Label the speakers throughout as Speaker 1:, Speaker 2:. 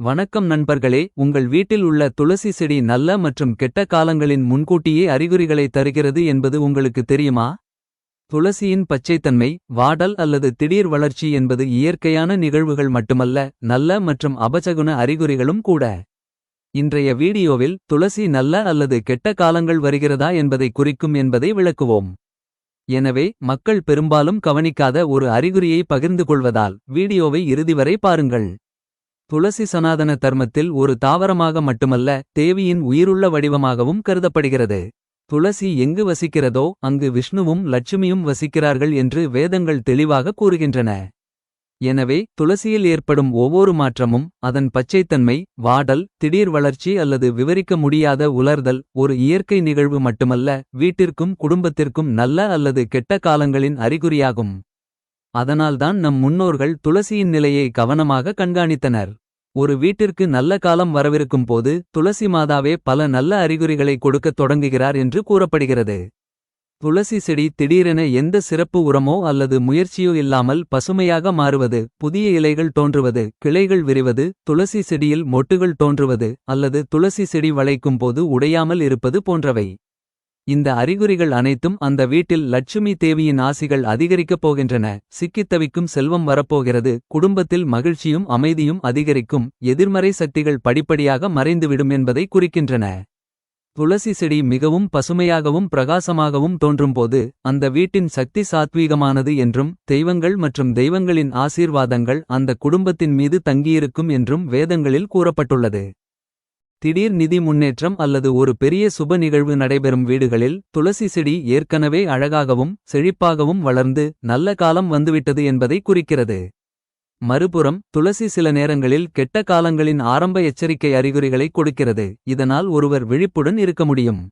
Speaker 1: வணக்கம் நண்பர்களே உங்கள் வீட்டில் உள்ள துளசி செடி நல்ல மற்றும் கெட்ட காலங்களின் முன்கூட்டியே அறிகுறிகளை தருகிறது என்பது உங்களுக்கு தெரியுமா? துளசியின் பச்சைத்தன்மை வாடல் அல்லது திடீர் வளர்ச்சி என்பது இயற்கையான நிகழ்வுகள் மட்டுமல்ல நல்ல மற்றும் அபசகுண அறிகுறிகளும் கூட. இன்றைய வீடியோவில் துளசி நல்ல அல்லது கெட்ட காலங்கள் வருகிறதா என்பதை குறிக்கும் என்பதை விளக்குவோம். எனவே மக்கள் பெரும்பாலும் கவனிக்காத ஒரு அறிகுறியை பகிர்ந்து கொள்வதால் வீடியோவை இறுதி வரை பாருங்கள். துளசி சனாதன தர்மத்தில் ஒரு தாவரமாக மட்டுமல்ல தேவியின் உயிருள்ள வடிவமாகவும் கருதப்படுகிறது. துளசி எங்கு வசிக்கிறதோ அங்கு விஷ்ணுவும் லட்சுமியும் வசிக்கிறார்கள் என்று வேதங்கள் தெளிவாக கூறுகின்றன. எனவே துளசியில் ஏற்படும் ஒவ்வொரு மாற்றமும் அதன் பச்சைத்தன்மை வாடல் திடீர் வளர்ச்சி அல்லது விவரிக்க முடியாத உலர்தல் ஒரு இயற்கை நிகழ்வு மட்டுமல்ல வீட்டிற்கும் குடும்பத்திற்கும் நல்ல அல்லது கெட்ட காலங்களின் அறிகுறியாகும். அதனால்தான் நம் முன்னோர்கள் துளசியின் நிலையை கவனமாக கண்காணித்தனர். ஒரு வீட்டிற்கு நல்ல காலம் வரவிருக்கும் போது துளசி மாதாவே பல நல்ல அறிகுறிகளை கொடுக்கத் தொடங்குகிறார் என்று கூறப்படுகிறது. துளசி செடி திடீரென எந்த சிறப்பு உரமோ அல்லது முயற்சியோ இல்லாமல் பசுமையாக மாறுவது புதிய இலைகள் தோன்றுவது கிளைகள் விரிவது துளசி செடியில் மொட்டுகள் தோன்றுவது அல்லது துளசி செடி வளைக்கும் போது உடையாமல் இருப்பது போன்றவை. இந்த அறிகுறிகள் அனைத்தும் அந்த வீட்டில் லட்சுமி தேவியின் ஆசிகள் அதிகரிக்கப் போகின்றன. சிக்கித் தவிக்கும் செல்வம் வரப்போகிறது. குடும்பத்தில் மகிழ்ச்சியும் அமைதியும் அதிகரிக்கும். எதிர்மறை சக்திகள் படிப்படியாக மறைந்துவிடும் என்பதை குறிக்கின்றன. துளசி செடி மிகவும் பசுமையாகவும் பிரகாசமாகவும் தோன்றும்போது அந்த வீட்டின் சக்தி சாத்வீகமானது என்றும் தெய்வங்கள் மற்றும் தெய்வங்களின் ஆசீர்வாதங்கள் அந்த குடும்பத்தின் மீது தங்கியிருக்கும் என்றும் வேதங்களில் கூறப்பட்டுள்ளது. திடீர் நிதி முன்னேற்றம் அல்லது ஒரு பெரிய சுப நிகழ்வு நடைபெறும் வீடுகளில் துளசி செடி ஏற்கனவே அழகாகவும் செழிப்பாகவும் வளர்ந்து நல்ல காலம் வந்துவிட்டது என்பதை குறிக்கிறது. மறுபுறம் துளசி சில நேரங்களில் கெட்ட காலங்களின் ஆரம்ப எச்சரிக்கை அறிகுறிகளை கொடுக்கிறது. இதனால் ஒருவர் விழிப்புடன் இருக்க முடியும்.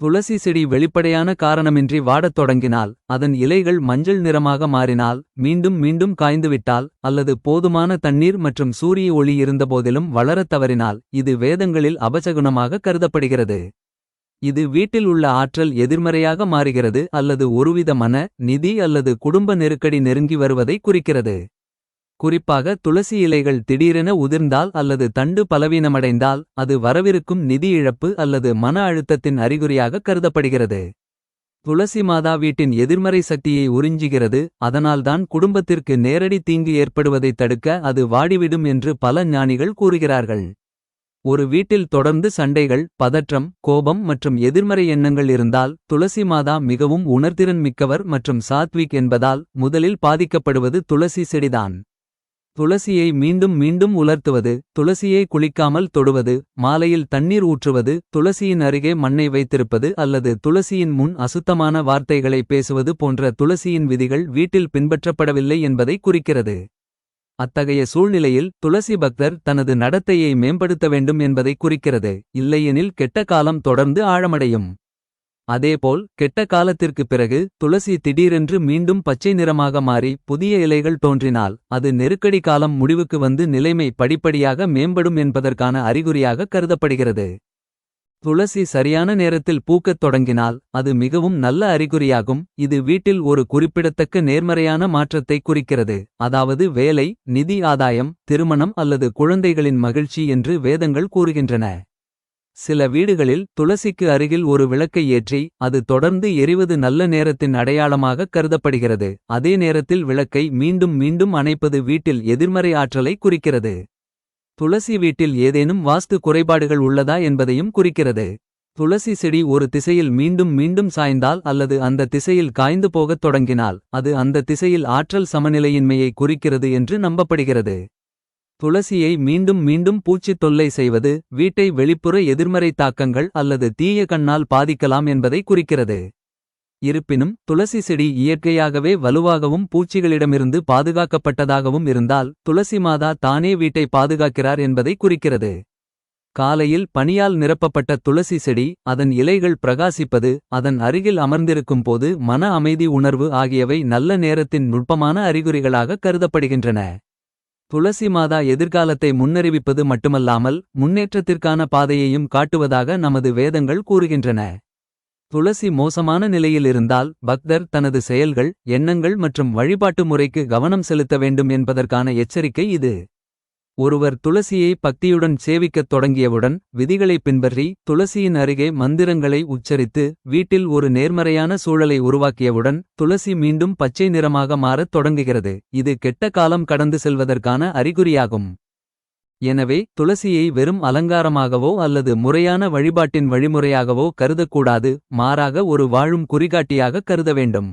Speaker 1: துளசி செடி வெளிப்படையான காரணமின்றி வாடத் தொடங்கினால் அதன் இலைகள் மஞ்சள் நிறமாக மாறினால் மீண்டும் மீண்டும் காய்ந்துவிட்டால் அல்லது போதுமான தண்ணீர் மற்றும் சூரிய ஒளி இருந்தபோதிலும் வளரத் தவறினால் இது வேதங்களில் அபசகுணமாக கருதப்படுகிறது. இது வீட்டில் உள்ள ஆற்றல் எதிர்மறையாக மாறுகிறது அல்லது ஒருவித மன நிதி அல்லது குடும்ப நெருக்கடி நெருங்கி வருவதை குறிக்கிறது. குறிப்பாக துளசி இலைகள் திடீரென உதிர்ந்தால் அல்லது தண்டு பலவீனமடைந்தால் அது வரவிருக்கும் நிதி இழப்பு அல்லது மன அழுத்தத்தின் அறிகுறியாக கருதப்படுகிறது. துளசி மாதா வீட்டின் எதிர்மறை சக்தியை உறிஞ்சுகிறது அதனால்தான் குடும்பத்திற்கு நேரடி தீங்கு ஏற்படுவதைத் தடுக்க அது வாடிவிடும் என்று பல ஞானிகள் கூறுகிறார்கள். ஒரு வீட்டில் தொடர்ந்து சண்டைகள் பதற்றம் கோபம் மற்றும் எதிர்மறை எண்ணங்கள் இருந்தால் துளசி மாதா மிகவும் உணர்திறன் மிக்கவர் மற்றும் சாத்விக் என்பதால் முதலில் பாதிக்கப்படுவது துளசி செடிதான். துளசியை மீண்டும் மீண்டும் உலர்த்துவது துளசியை குளிக்காமல் தொடுவது மாலையில் தண்ணீர் ஊற்றுவது துளசியின் அருகே மண்ணை வைத்திருப்பது அல்லது துளசியின் முன் அசுத்தமான வார்த்தைகளை பேசுவது போன்ற துளசியின் விதிகள் வீட்டில் பின்பற்றப்படவில்லை என்பதை குறிக்கிறது. அத்தகைய சூழ்நிலையில் துளசி பக்தர் தனது நடத்தையை மேம்படுத்த வேண்டும் என்பதை குறிக்கிறது. இல்லையெனில் கெட்ட காலம் தொடர்ந்து ஆழமடையும். அதேபோல் கெட்ட காலத்திற்குப் பிறகு துளசி திடீரென்று மீண்டும் பச்சை நிறமாக மாறி புதிய இலைகள் தோன்றினால் அது நெருக்கடி காலம் முடிவுக்கு வந்து நிலைமை படிப்படியாக மேம்படும் என்பதற்கான அறிகுறியாக கருதப்படுகிறது. துளசி சரியான நேரத்தில் பூக்கத் தொடங்கினால் அது மிகவும் நல்ல அறிகுறியாகும் இது வீட்டில் ஒரு குறிப்பிடத்தக்க நேர்மறையான மாற்றத்தை குறிக்கிறது அதாவது வேலை நிதி ஆதாயம் திருமணம் அல்லது குழந்தைகளின் மகிழ்ச்சி என்று வேதங்கள் கூறுகின்றன. சில வீடுகளில் துளசிக்கு அருகில் ஒரு விளக்கை ஏற்றி அது தொடர்ந்து எரிவது நல்ல நேரத்தின் அடையாளமாக கருதப்படுகிறது. அதே நேரத்தில் விளக்கை மீண்டும் மீண்டும் அணைப்பது வீட்டில் எதிர்மறை ஆற்றலை குறிக்கிறது. துளசி வீட்டில் ஏதேனும் வாஸ்து குறைபாடுகள் உள்ளதா என்பதையும் குறிக்கிறது. துளசி செடி ஒரு திசையில் மீண்டும் மீண்டும் சாய்ந்தால் அல்லது அந்த திசையில் காய்ந்து போகத் தொடங்கினால் அது அந்த திசையில் ஆற்றல் சமநிலையின்மையை குறிக்கிறது என்று நம்பப்படுகிறது. துளசியை மீண்டும் மீண்டும் பூச்சித் தொல்லை செய்வது வீட்டை வெளிப்புற எதிர்மறை தாக்கங்கள் அல்லது தீய கண்ணால் பாதிக்கலாம் என்பதை குறிக்கிறது. இருப்பினும் துளசி செடி இயற்கையாகவே வலுவாகவும் பூச்சிகளிடமிருந்து பாதுகாக்கப்பட்டதாகவும் இருந்தால் துளசி மாதா தானே வீட்டை பாதுகாக்கிறார் என்பதை குறிக்கிறது. காலையில் பனியால் நிரப்பப்பட்ட துளசி செடி அதன் இலைகள் பிரகாசிப்பது அதன் அருகில் அமர்ந்திருக்கும் போது மன அமைதி உணர்வு ஆகியவை நல்ல நேரத்தின் நுட்பமான அறிகுறிகளாக கருதப்படுகின்றன. துளசி மாதா எதிர்காலத்தை முன்னறிவிப்பது மட்டுமல்லாமல் முன்னேற்றத்திற்கான பாதையையும் காட்டுவதாக நமது வேதங்கள் கூறுகின்றன. துளசி மோசமான நிலையில் இருந்தால் பக்தர் தனது செயல்கள் எண்ணங்கள் மற்றும் வழிபாட்டு முறைக்கு கவனம் செலுத்த வேண்டும் என்பதற்கான எச்சரிக்கை இது. ஒருவர் துளசியை பக்தியுடன் சேவிக்கத் தொடங்கியவுடன் விதிகளைப் பின்பற்றி துளசியின் அருகே மந்திரங்களை உச்சரித்து வீட்டில் ஒரு நேர்மறையான சூழலை உருவாக்கியவுடன் துளசி மீண்டும் பச்சை நிறமாக மாறத் தொடங்குகிறது. இது கெட்ட காலம் கடந்து செல்வதற்கான அறிகுறியாகும். எனவே துளசியை வெறும் அலங்காரமாகவோ அல்லது முறையான வழிபாட்டின் வழிமுறையாகவோ கருதக்கூடாது மாறாக ஒரு வாழும் குறிகாட்டியாக கருத வேண்டும்.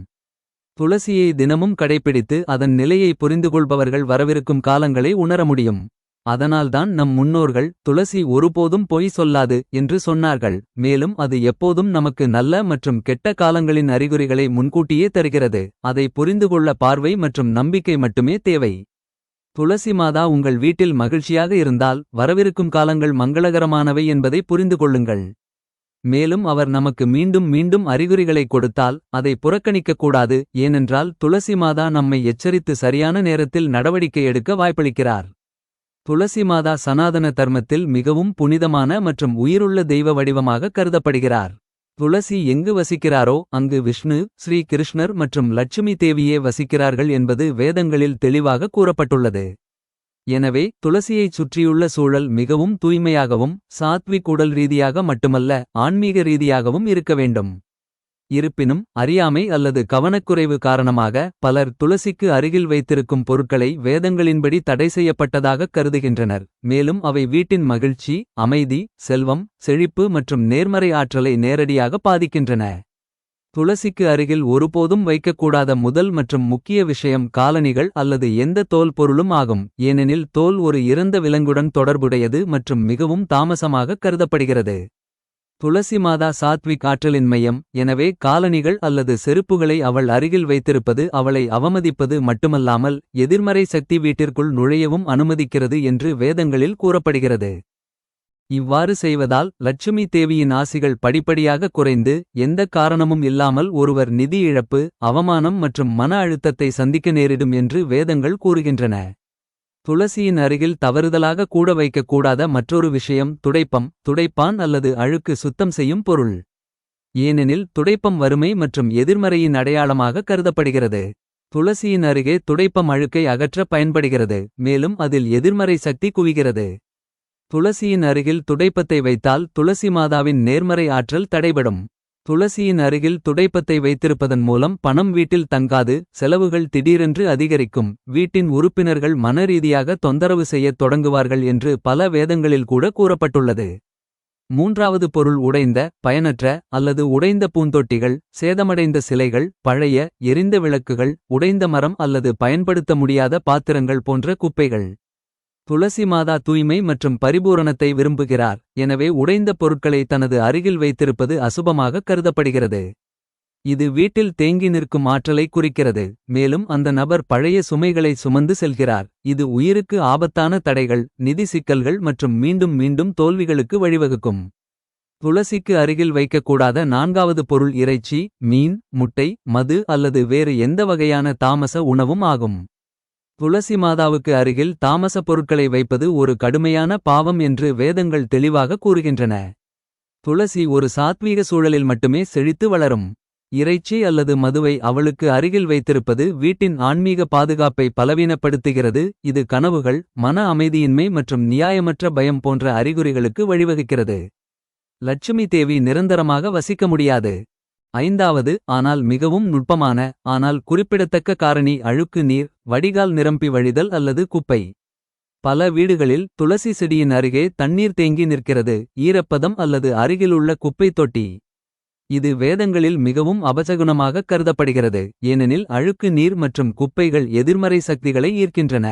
Speaker 1: துளசியை தினமும் கடைப்பிடித்து அதன் நிலையை புரிந்துகொள்பவர்கள் வரவிருக்கும் காலங்களை உணர முடியும். அதனால்தான் நம் முன்னோர்கள் துளசி ஒருபோதும் பொய் சொல்லாது என்று சொன்னார்கள். மேலும் அது எப்போதும் நமக்கு நல்ல மற்றும் கெட்ட காலங்களின் அறிகுறிகளை முன்கூட்டியே தருகிறது. அதை புரிந்துகொள்ள பார்வை மற்றும் நம்பிக்கை மட்டுமே தேவை. துளசி மாதா உங்கள் வீட்டில் மகிழ்ச்சியாக இருந்தால் வரவிருக்கும் காலங்கள் மங்களகரமானவை என்பதை புரிந்து கொள்ளுங்கள் மேலும் அவர் நமக்கு மீண்டும் மீண்டும் அறிகுறிகளை கொடுத்தால் அதை புறக்கணிக்கக்கூடாது ஏனென்றால் துளசி மாதா நம்மை எச்சரித்து சரியான நேரத்தில் நடவடிக்கை எடுக்க வாய்ப்பளிக்கிறார். துளசி மாதா சனாதன தர்மத்தில் மிகவும் புனிதமான மற்றும் உயிருள்ள தெய்வ வடிவமாக கருதப்படுகிறார். துளசி எங்கு வசிக்கிறாரோ அங்கு விஷ்ணு ஸ்ரீ கிருஷ்ணர் மற்றும் லட்சுமி தேவியே வசிக்கிறார்கள் என்பது வேதங்களில் தெளிவாக கூறப்பட்டுள்ளது. எனவே துளசியைச் சுற்றியுள்ள சூழல் மிகவும் தூய்மையாகவும் சாத்விக் உடல் ரீதியாக மட்டுமல்ல ஆன்மீக ரீதியாகவும் இருக்க வேண்டும். இருப்பினும் அறியாமை அல்லது கவனக்குறைவு காரணமாக பலர் துளசிக்கு அருகில் வைத்திருக்கும் பொருட்களை வேதங்களின்படி தடை செய்யப்பட்டதாகக் கருதுகின்றனர். மேலும் அவை வீட்டின் மகிழ்ச்சி அமைதி செல்வம் செழிப்பு மற்றும் நேர்மறை ஆற்றலை நேரடியாக பாதிக்கின்றன. துளசிக்கு அருகில் ஒருபோதும் வைக்கக்கூடாத முதல் மற்றும் முக்கிய விஷயம் காலணிகள் அல்லது எந்த தோல் பொருளும் ஆகும். ஏனெனில் தோல் ஒரு இறந்த விலங்குடன் தொடர்புடையது மற்றும் மிகவும் தாமசமாக கருதப்படுகிறது. துளசி மாதா சாத்விக் ஆற்றலின் மையம். எனவே காலணிகள் அல்லது செருப்புகளை அவள் அருகில் வைத்திருப்பது அவளை அவமதிப்பது மட்டுமல்லாமல் எதிர்மறை சக்தி வீட்டிற்குள் நுழையவும் அனுமதிக்கிறது என்று வேதங்களில் கூறப்படுகிறது. இவ்வாறு செய்வதால் லட்சுமி தேவியின் ஆசிகள் படிப்படியாக குறைந்து எந்த காரணமும் இல்லாமல் ஒருவர் நிதி இழப்பு அவமானம் மற்றும் மன அழுத்தத்தை சந்திக்க நேரிடும் என்று வேதங்கள் கூறுகின்றன. துளசியின் அருகில் தவறுதலாக கூட வைக்கக்கூடாத மற்றொரு விஷயம் துடைப்பம் துடைப்பான் அல்லது அழுக்கு சுத்தம் செய்யும் பொருள். ஏனெனில் துடைப்பம் வறுமை மற்றும் எதிர்மறையின் அடையாளமாக கருதப்படுகிறது. துளசியின் அருகே துடைப்பம் அழுக்கை அகற்ற பயன்படுகிறது மேலும் அதில் எதிர்மறை சக்தி குவிகிறது. துளசியின் அருகில் துடைப்பத்தை வைத்தால் துளசி மாதாவின் நேர்மறை ஆற்றல் தடைபடும். துளசியின் அருகில் துடைப்பத்தை வைத்திருப்பதன் மூலம் பணம் வீட்டில் தங்காது செலவுகள் திடீரென்று அதிகரிக்கும். வீட்டின் உறுப்பினர்கள் மனரீதியாக தொந்தரவு செய்யத் தொடங்குவார்கள் என்று பல வேதங்களில் கூட கூறப்பட்டுள்ளது. மூன்றாவது பொருள் உடைந்த பயனற்ற அல்லது உடைந்த பூந்தொட்டிகள் சேதமடைந்த சிலைகள் பழைய எரிந்த விளக்குகள் உடைந்த மரம் அல்லது பயன்படுத்த முடியாத பாத்திரங்கள் போன்ற குப்பைகள். துளசி மாதா தூய்மை மற்றும் பரிபூரணத்தை விரும்புகிறார். எனவே உடைந்த பொருட்களை தனது அருகில் வைத்திருப்பது அசுபமாக கருதப்படுகிறது. இது வீட்டில் தேங்கி நிற்கும் ஆற்றலை குறிக்கிறது. மேலும் அந்த நபர் பழைய சுமைகளை சுமந்து செல்கிறார். இது உயிருக்கு ஆபத்தான தடைகள் நிதி சிக்கல்கள் மற்றும் மீண்டும் மீண்டும் தோல்விகளுக்கு வழிவகுக்கும். துளசிக்கு அருகில் வைக்கக்கூடாத நான்காவது பொருள் இறைச்சி மீன் முட்டை மது அல்லது வேறு எந்த வகையான தாமச உணவும் ஆகும். துளசி மாதாவுக்கு அருகில் தாமச பொருட்களை வைப்பது ஒரு கடுமையான பாவம் என்று வேதங்கள் தெளிவாக கூறுகின்றன. துளசி ஒரு சாத்வீக சூழலில் மட்டுமே செழித்து வளரும். இறைச்சி அல்லது மதுவை அவளுக்கு அருகில் வைத்திருப்பது வீட்டின் ஆன்மீக பாதுகாப்பை பலவீனப்படுத்துகிறது. இது கனவுகள் மன அமைதியின்மை மற்றும் நியாயமற்ற பயம் போன்ற அறிகுறிகளுக்கு வழிவகுக்கிறது. லட்சுமி தேவி நிரந்தரமாக வசிக்க முடியாது. ஐந்தாவது ஆனால் மிகவும் நுட்பமான ஆனால் குறிப்பிடத்தக்க காரணி அழுக்கு நீர் வடிகால் நிரம்பி வழிதல் அல்லது குப்பை. பல வீடுகளில் துளசி செடியின் அருகே தண்ணீர் தேங்கி நிற்கிறது ஈரப்பதம் அல்லது அருகிலுள்ள குப்பை தொட்டி. இது வேதங்களில் மிகவும் அபசகுணமாக கருதப்படுகிறது ஏனெனில் அழுக்கு நீர் மற்றும் குப்பைகள் எதிர்மறை சக்திகளை ஈர்க்கின்றன.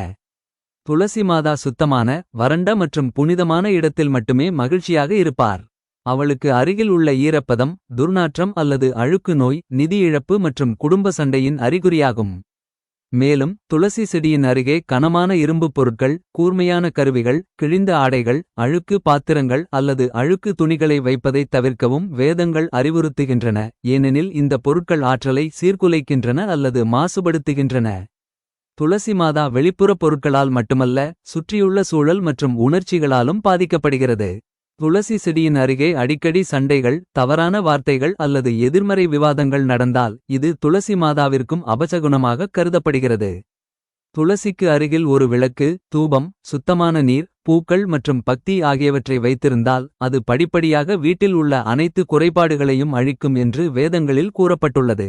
Speaker 1: துளசி மாதா சுத்தமான வறண்ட மற்றும் புனிதமான இடத்தில் மட்டுமே மகிழ்ச்சியாக இருப்பார். அவளுக்கு அருகில் உள்ள ஈரப்பதம் துர்நாற்றம் அல்லது அழுக்கு நோய் நிதி இழப்பு மற்றும் குடும்ப சண்டையின் அறிகுறியாகும். மேலும் துளசி செடியின் அருகே கனமான இரும்புப் பொருட்கள் கூர்மையான கருவிகள் கிழிந்த ஆடைகள் அழுக்கு பாத்திரங்கள் அல்லது அழுக்கு துணிகளை வைப்பதைத் தவிர்க்கவும் வேதங்கள் அறிவுறுத்துகின்றன. ஏனெனில் இந்த பொருட்கள் ஆற்றலை சீர்குலைக்கின்றன அல்லது மாசுபடுத்துகின்றன. துளசி மாதா வெளிப்புற பொருட்களால் மட்டுமல்ல சுற்றியுள்ள சூழல் மற்றும் உணர்ச்சிகளாலும் பாதிக்கப்படுகிறது. துளசி செடியின் அருகே அடிக்கடி சண்டைகள் தவறான வார்த்தைகள் அல்லது எதிர்மறை விவாதங்கள் நடந்தால் இது துளசி மாதாவிற்கும் அபசகுணமாக கருதப்படுகிறது. துளசிக்கு அருகில் ஒரு விளக்கு தூபம் சுத்தமான நீர் பூக்கள் மற்றும் பக்தி ஆகியவற்றை வைத்திருந்தால் அது படிப்படியாக வீட்டில் உள்ள அனைத்து குறைபாடுகளையும் அழிக்கும் என்று வேதங்களில் கூறப்பட்டுள்ளது.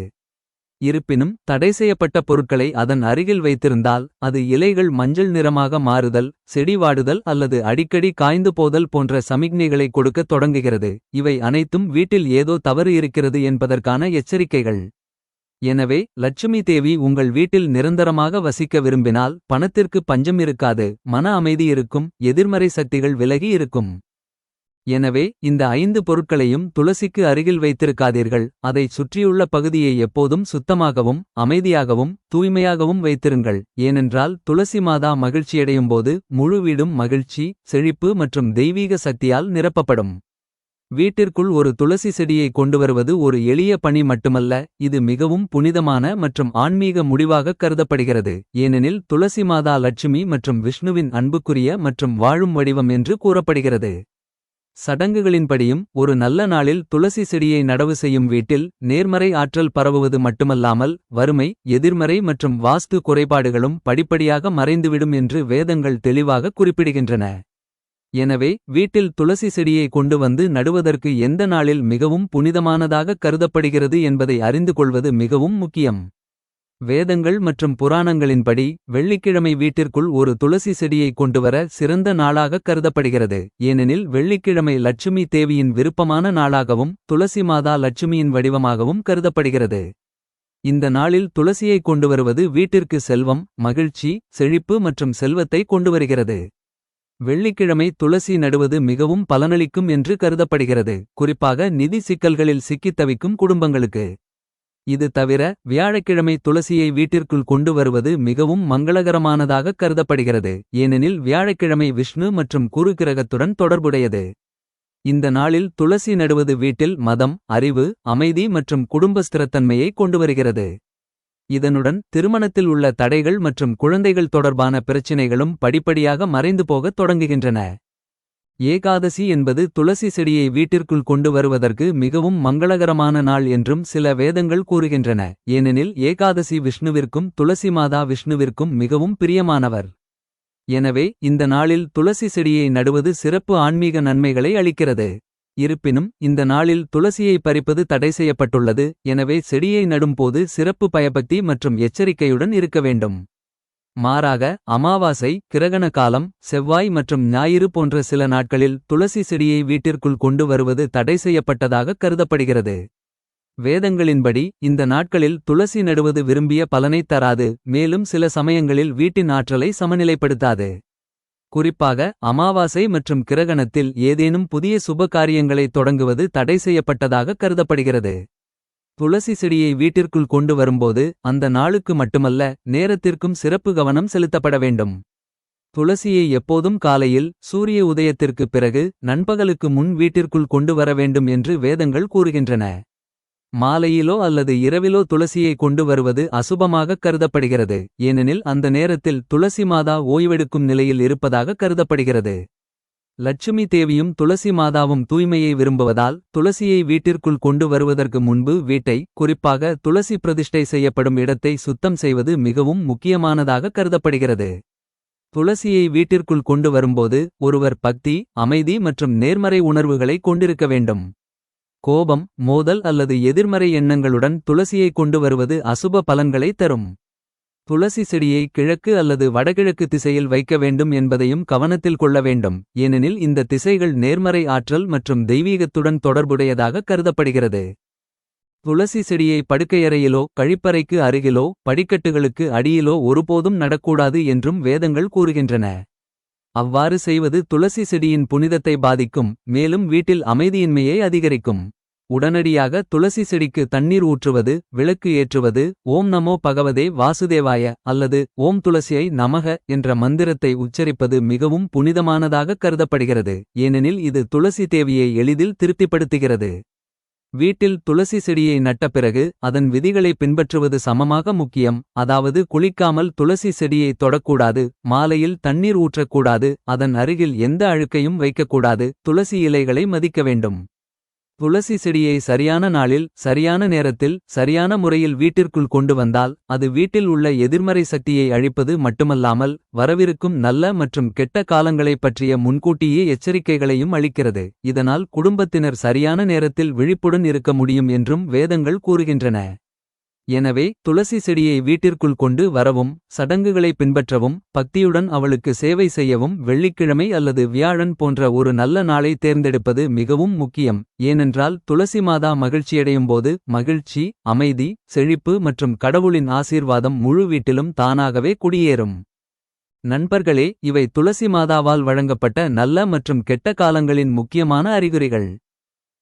Speaker 1: இருப்பினும் தடை செய்யப்பட்ட பொருட்களை அதன் அருகில் வைத்திருந்தால் அது இலைகள் மஞ்சள் நிறமாக மாறுதல் செடி வாடுதல் அல்லது அடிக்கடி காய்ந்து போதல் போன்ற சமிக்ஞைகளை கொடுக்கத் தொடங்குகிறது. இவை அனைத்தும் வீட்டில் ஏதோ தவறு இருக்கிறது என்பதற்கான எச்சரிக்கைகள். எனவே லட்சுமி தேவி உங்கள் வீட்டில் நிரந்தரமாக வசிக்க விரும்பினால் பணத்திற்கு பஞ்சம் இருக்காது மன அமைதி இருக்கும் எதிர்மறை சக்திகள் விலகி இருக்கும். எனவே இந்த ஐந்து பொருட்களையும் துளசிக்கு அருகில் வைத்திருக்காதீர்கள். அதைச் சுற்றியுள்ள பகுதியை எப்போதும் சுத்தமாகவும் அமைதியாகவும் தூய்மையாகவும் வைத்திருங்கள். ஏனென்றால் துளசி மாதா மகிழ்ச்சியடையும்போது முழு வீடும் மகிழ்ச்சி செழிப்பு மற்றும் தெய்வீக சக்தியால் நிரப்பப்படும். வீட்டிற்குள் ஒரு துளசி செடியை கொண்டுவருவது ஒரு எளிய பணி மட்டுமல்ல இது மிகவும் புனிதமான மற்றும் ஆன்மீக முடிவாகக் கருதப்படுகிறது. ஏனெனில் துளசி மாதா லட்சுமி மற்றும் விஷ்ணுவின் அன்புக்குரிய மற்றும் வாழும் வடிவம் என்று கூறப்படுகிறது. சடங்குகளின்படியும் ஒரு நல்ல நாளில் துளசி செடியை நடவு செய்யும் வீட்டில் நேர்மறை ஆற்றல் பரவுவது மட்டுமல்லாமல் வறுமை எதிர்மறை மற்றும் வாஸ்து குறைபாடுகளும் படிப்படியாக மறைந்துவிடும் என்று வேதங்கள் தெளிவாக குறிப்பிடுகின்றன. எனவே வீட்டில் துளசி செடியை கொண்டு வந்து நடுவதற்கு எந்த நாளில் மிகவும் புனிதமானதாக கருதப்படுகிறது என்பதை அறிந்து கொள்வது மிகவும் முக்கியம். வேதங்கள் மற்றும் புராணங்களின்படி வெள்ளிக்கிழமை வீட்டிற்குள் ஒரு துளசி செடியை கொண்டுவர சிறந்த நாளாக கருதப்படுகிறது. ஏனெனில் வெள்ளிக்கிழமை லட்சுமி தேவியின் விருப்பமான நாளாகவும் துளசி மாதா லட்சுமியின் வடிவமாகவும் கருதப்படுகிறது. இந்த நாளில் துளசியை கொண்டுவருவது வீட்டிற்கு செல்வம் மகிழ்ச்சி செழிப்பு மற்றும் செல்வத்தை கொண்டுவருகிறது. வெள்ளிக்கிழமை துளசி நடுவது மிகவும் பலனளிக்கும் என்று கருதப்படுகிறது. குறிப்பாக நிதி சிக்கல்களில் சிக்கித் தவிக்கும் குடும்பங்களுக்கு. இது தவிர வியாழக்கிழமை துளசியை வீட்டிற்குள் கொண்டு வருவது மிகவும் மங்களகரமானதாக கருதப்படுகிறது. ஏனெனில் வியாழக்கிழமை விஷ்ணு மற்றும் குரு கிரகத்துடன் தொடர்புடையது. இந்த நாளில் துளசி நடுவது வீட்டில் மதம் அறிவு அமைதி மற்றும் குடும்ப ஸ்திரத்தன்மையை கொண்டுவருகிறது. இதனுடன் திருமணத்தில் உள்ள தடைகள் மற்றும் குழந்தைகள் தொடர்பான பிரச்சினைகளும் படிப்படியாக மறைந்து போகத் தொடங்குகின்றன. ஏகாதசி என்பது துளசி செடியை வீட்டிற்குள் கொண்டு வருவதற்கு மிகவும் மங்களகரமான நாள் என்றும் சில வேதங்கள் கூறுகின்றன. ஏனெனில் ஏகாதசி விஷ்ணுவிற்கும் துளசி மாதா விஷ்ணுவிற்கும் மிகவும் பிரியமானவர். எனவே இந்த நாளில் துளசி செடியை நடுவது சிறப்பு ஆன்மீக நன்மைகளை அளிக்கிறது. இருப்பினும் இந்த நாளில் துளசியை பறிப்பது தடை செய்யப்பட்டுள்ளது. எனவே செடியை நடும்போது சிறப்பு பயபக்தி மற்றும் எச்சரிக்கையுடன் இருக்க வேண்டும். மாறாக அமாவாசை கிரகண காலம் செவ்வாய் மற்றும் ஞாயிறு போன்ற சில நாட்களில் துளசி செடியை வீட்டிற்குள் கொண்டு வருவது தடை செய்யப்பட்டதாக கருதப்படுகிறது. வேதங்களின்படி இந்த நாட்களில் துளசி நடுவது விரும்பிய பலனைத் தராது மேலும் சில சமயங்களில் வீட்டின் ஆற்றலை சமநிலைப்படுத்தாது. குறிப்பாக அமாவாசை மற்றும் கிரகணத்தில் ஏதேனும் புதிய சுப காரியங்களை தொடங்குவது தடை செய்யப்பட்டதாக கருதப்படுகிறது. துளசி செடியை வீட்டிற்குள் கொண்டு வரும்போது அந்த நாளுக்கு மட்டுமல்ல நேரத்திற்கும் சிறப்பு கவனம் செலுத்தப்பட வேண்டும். துளசியை எப்போதும் காலையில் சூரிய உதயத்திற்குப் பிறகு நண்பகலுக்கு முன் வீட்டிற்குள் கொண்டு வர வேண்டும் என்று வேதங்கள் கூறுகின்றன. மாலையிலோ அல்லது இரவிலோ துளசியை கொண்டு வருவது அசுபமாகக் கருதப்படுகிறது ஏனெனில் அந்த நேரத்தில் துளசி மாதா ஓய்வெடுக்கும் நிலையில் இருப்பதாக கருதப்படுகிறது. லட்சுமி தேவியும் துளசி மாதாவும் தூய்மையை விரும்புவதால் துளசியை வீட்டிற்குள் கொண்டு வருவதற்கு முன்பு வீட்டை குறிப்பாக துளசி பிரதிஷ்டை செய்யப்படும் இடத்தை சுத்தம் செய்வது மிகவும் முக்கியமானதாக கருதப்படுகிறது. துளசியை வீட்டிற்குள் கொண்டு வரும்போது ஒருவர் பக்தி அமைதி மற்றும் நேர்மறை உணர்வுகளை கொண்டிருக்க வேண்டும். கோபம் மோதல் அல்லது எதிர்மறை எண்ணங்களுடன் துளசியை கொண்டு வருவது அசுப பலன்களை தரும். துளசி செடியை கிழக்கு அல்லது வடகிழக்கு திசையில் வைக்க வேண்டும் என்பதையும் கவனத்தில் கொள்ள வேண்டும். ஏனெனில் இந்த திசைகள் நேர்மறை ஆற்றல் மற்றும் தெய்வீகத்துடன் தொடர்புடையதாக கருதப்படுகிறது. துளசி செடியை படுக்கையறையிலோ கழிப்பறைக்கு அருகிலோ படிக்கட்டுகளுக்கு அடியிலோ ஒருபோதும் நடக்கூடாது என்றும் வேதங்கள் கூறுகின்றன. அவ்வாறு செய்வது துளசி செடியின் புனிதத்தை பாதிக்கும் மேலும் வீட்டில் அமைதியின்மையை அதிகரிக்கும். உடனடியாக துளசி செடிக்கு தண்ணீர் ஊற்றுவது விளக்கு ஏற்றுவது ஓம் நமோ பகவதே வாசுதேவாய அல்லது ஓம் துளசியை நமக என்ற மந்திரத்தை உச்சரிப்பது மிகவும் புனிதமானதாக கருதப்படுகிறது. ஏனெனில் இது துளசி தேவியை எளிதில் திருப்திப்படுத்துகிறது. வீட்டில் துளசி செடியை நட்ட பிறகு அதன் விதிகளை பின்பற்றுவது சமமாக முக்கியம். அதாவது குளிக்காமல் துளசி செடியை தொடக்கூடாது மாலையில் தண்ணீர் ஊற்றக்கூடாது அதன் அருகில் எந்த அழுக்கையும் வைக்கக்கூடாது துளசி இலைகளை மதிக்க வேண்டும். துளசி செடியை சரியான நாளில் சரியான நேரத்தில் சரியான முறையில் வீட்டிற்குள் கொண்டு வந்தால் அது வீட்டில் உள்ள எதிர்மறை சக்தியை அழிப்பது மட்டுமல்லாமல் வரவிருக்கும் நல்ல மற்றும் கெட்ட காலங்களைப் பற்றிய முன்கூட்டியே எச்சரிக்கைகளையும் அளிக்கிறது. இதனால் குடும்பத்தினர் சரியான நேரத்தில் விழிப்புடன் இருக்க முடியும் என்றும் வேதங்கள் கூறுகின்றன. எனவே துளசி செடியை வீட்டிற்குள் கொண்டு வரவும் சடங்குகளை பின்பற்றவும் பக்தியுடன் அவளுக்கு சேவை செய்யவும் வெள்ளிக்கிழமை அல்லது வியாழன் போன்ற ஒரு நல்ல நாளை தேர்ந்தெடுப்பது மிகவும் முக்கியம். ஏனென்றால் துளசி மாதா மகிழ்ச்சியடையும் போது மகிழ்ச்சி அமைதி செழிப்பு மற்றும் கடவுளின் ஆசீர்வாதம் முழு வீட்டிலும் தானாகவே குடியேறும். நண்பர்களே இவை துளசி மாதாவால் வழங்கப்பட்ட நல்ல மற்றும் கெட்ட காலங்களின் முக்கியமான அறிகுறிகள்.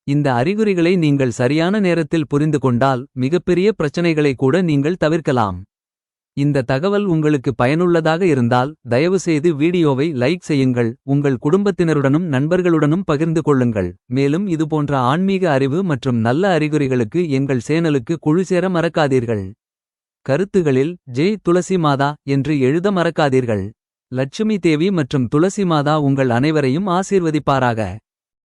Speaker 1: இந்த அறிகுறிகளை நீங்கள் சரியான நேரத்தில் புரிந்து கொண்டால் மிகப்பெரிய பிரச்சனைகளை கூட நீங்கள் தவிர்க்கலாம். இந்த தகவல் உங்களுக்கு பயனுள்ளதாக இருந்தால் தயவுசெய்து வீடியோவை லைக் செய்யுங்கள் உங்கள் குடும்பத்தினருடனும் நண்பர்களுடனும் பகிர்ந்து கொள்ளுங்கள். மேலும் இதுபோன்ற ஆன்மீக அறிவு மற்றும் நல்ல அறிகுறிகளுக்கு எங்கள் சேனலுக்கு குழு சேர மறக்காதீர்கள். கருத்துகளில் ஜெய் துளசி மாதா என்று எழுத மறக்காதீர்கள். லட்சுமி தேவி மற்றும் துளசி மாதா உங்கள் அனைவரையும் ஆசீர்வதிப்பாராக.